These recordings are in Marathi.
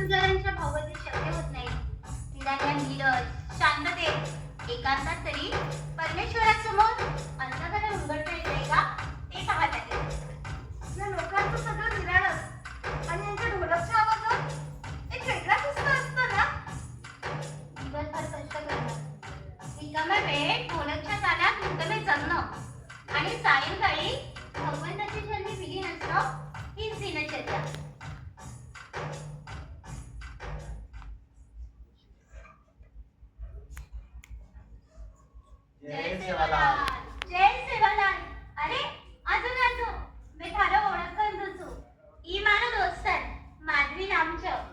समजणाऱ्यांच्या भावगतीत शक्य होत नाही. निदान या नीरज शांततेत एकांतात तरी परमेश्वरासमोर अंतकरण उघडता येते का? ते पाहत आहे. या लोकांचं सगळं निराळच आणि यांच्या ढोलकच्या आवाजात एक वेगळाच उत्साह असतो ना? दिवसभर कष्ट करणं रिकाम्या वेळेत ढोलकच्या तालात मुक्तमे जगणं आणि सायंकाळी भगवंताची जन्मी विलीन असणं हीच दिनचर्या जय सेवालाल जय सेवालाल अरे अजून अजून. मी थारो ओळखन तुझो ई मारो दोस्तन माधवी नामचं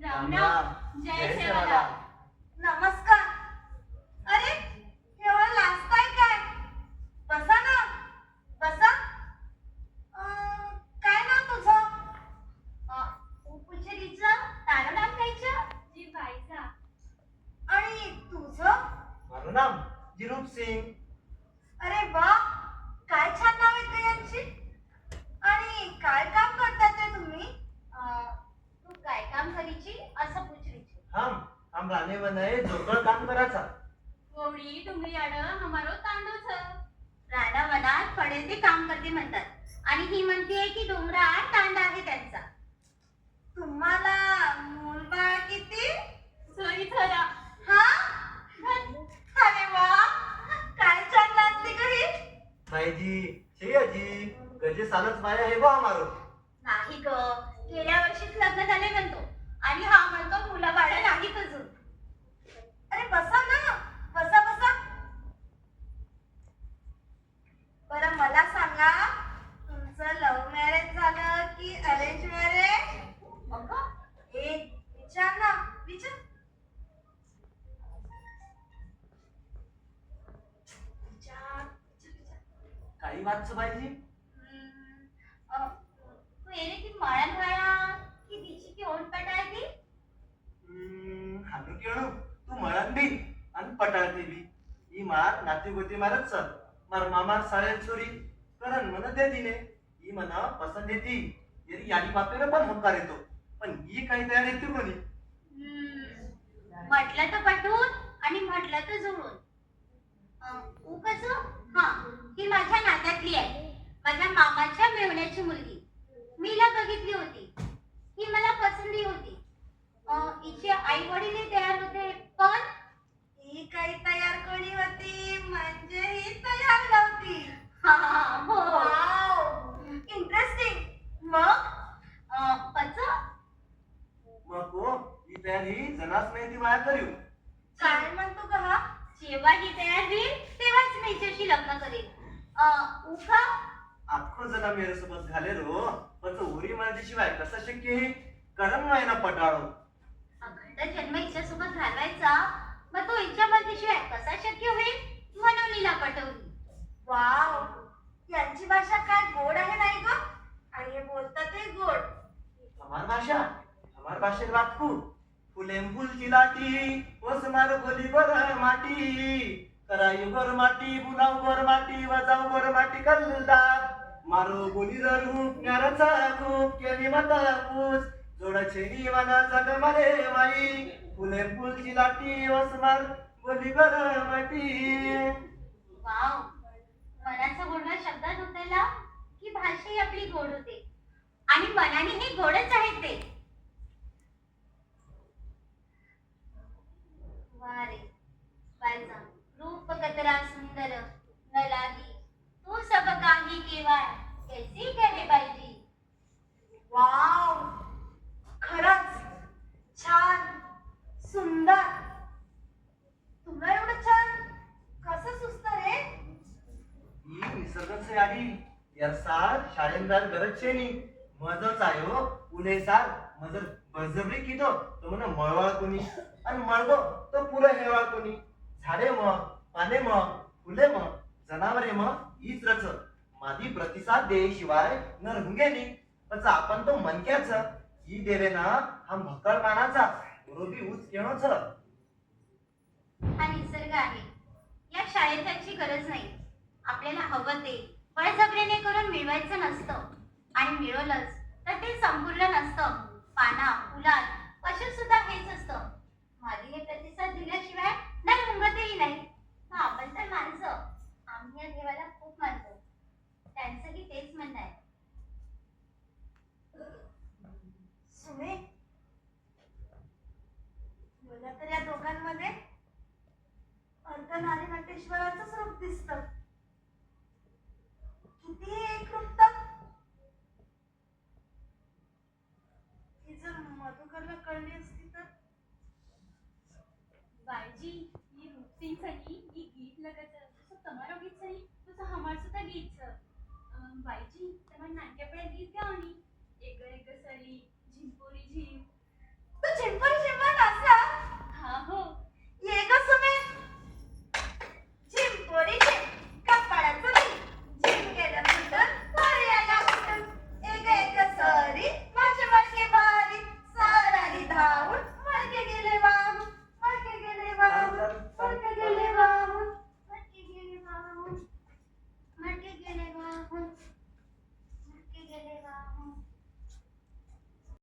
राम राम. जय सेवालाल नमस्कार अरे एवढं लाजताय काय बसा ना बसा अं, काय नाव तुझं उपचरीचं तारं नाम कायचं जी बाईचा आणि तुझं माझं नाम जिरूप सिंग अरे वा काय छान नाव आहेत ग यांची आणि काय काम करतात ते तुम्ही अं, तू काय काम करीची असं पुचरीची हम राणे बनाए जोकर काम करायचा. कोवळी डुंगरी आड हमारो तांदूच राणा वनात पडेल ते काम करते म्हणतात. आणि ही म्हणते की डोंगरात तांडा आहे त्यांचा. तुम्हाला मूलबाळ किती? सोयी खरा हा? अरे वा! काय छान लागते ग ही माहिती शेयाजी गजे सालच माया हे बा मारो नाही ग गेल्या वर्षीच लग्न झाले म्हणतो आणि हा म्हणतो मुला बाळ नाहीत अजून अरे बसा ना बसा बसा बरं मला सांगा तुमचं लव्ह मॅरेज झालं की अरेंज मॅरेज अगं ए विचार ना विचार विचार विचार, विचार. काही वाच पाहिजे? अं, तू मळण बी आणि पटाळते बी ही मार नाती गोती मारत चल. मार मामार साळेल चोरी करण म्हण दे दिले ही म्हण पसंत येते यरी यादी बापेला पण होकार येतो. पण ही काही तयार येते कोणी? म्हटलं तर पटवून आणि म्हटलं तर जुळून कसं? हा. ही माझ्या नात्यातली आहे. माझ्या मामाच्या मेवण्याची मुलगी. मीला बघितली होती. ही मला पसंती होती. अं, हिचे आई वडील तयार होते पण ही काही तयार कोणी होती? म्हणजे ही तयार नव्हती. हा हो इंटरेस्टिंग मग अं, पच मग हो ही तयारी जनास नाही ती माया करीव काय म्हणतो का हा जेव्हा ही तयार होईल तेव्हाच मी हिच्याशी लग्न करेन अं, उखा अख्खो जना मेरेसोबत घालेलो पण तो उरी माझ्याशिवाय कसं शक्य हे करण नाही ना पटाळो अखंड जन्म हिच्यासोबत घालवायचा. मग तो हिच्या मर्जीशिवाय कसा शक्य होईल? म्हणून हिला पटवली. वाव. यांची भाषा काय गोड आहे नाही ग? आणि हे बोलतात ते गोड. हमार भाषा हमार भाषेत वाचकू फुलेम फुलची लाटी वस मार बोली बर माटी. कराई बर माटी बुलाव बर माटी वजाव बर माटी कल्लार मारो बोली जरू ज्ञानाचा खूप केली मता पूज. जोड छेनी वाना जग मरे माई. फुले फुलची लाटी वसमार बोली बर माटी वाव. मनाचा गोडवा शब्दात उतरला की भाषाही आपली गोड होते. आणि मनाने हे गोडच आहे ते. कतरा सुंदर न लागी तू सब काही केवाय कैसी कहे बाईजी वाव! खरंच छान सुंदर. तुला एवढं छान कसं सुचतं रे? ही निसर्गाचे आधी यासार शाळेंदार गरज शेनी मजच आयो उले सार. मजर बळजबरी कितो तो म्हण मळवाळ कोणी. आणि मळगो तो पुरं हेवाळ कोणी. झाडे मग. पाने मग फुले मग जनावरे मग हीच रच मादी प्रतिसाद दे शिवाय न रुंगेनी आपण तो मनक्याच. ही देवे ना हा मकर मानाचा. रोबी ऊच केणोच हा निसर्ग आहे. या शाळेत त्याची गरज नाही. आपल्याला हवं ते बळजबरीने करून मिळवायचं नसतं. आणि मिळवलंच तर ते संपूर्ण नसतं. पाना फुलात पशु सुद्धा हेच असतं. मादीने प्रतिसाद दिल्याशिवाय नाही मुंगतही नाही मग आपण तर माणसं आम्ही या देवाला खूप मानतो त्यांचंही तेच म्हणणं आहे सुने मला तर या दोघांमध्ये अर्धनारी नटेश्वराचंच रूप दिसत किती एकरूपता ही जर मधुकरला कळली असती तर? बाईजी ये रूपसिंह सही ये गीत लगत सब तुम्हारो गीत सनी तो सब हमार सुता गीत सब बाईजी तुम्हारे नानके पड़े गीत गाओनी एक एक सरी झिंपोरी झिंप.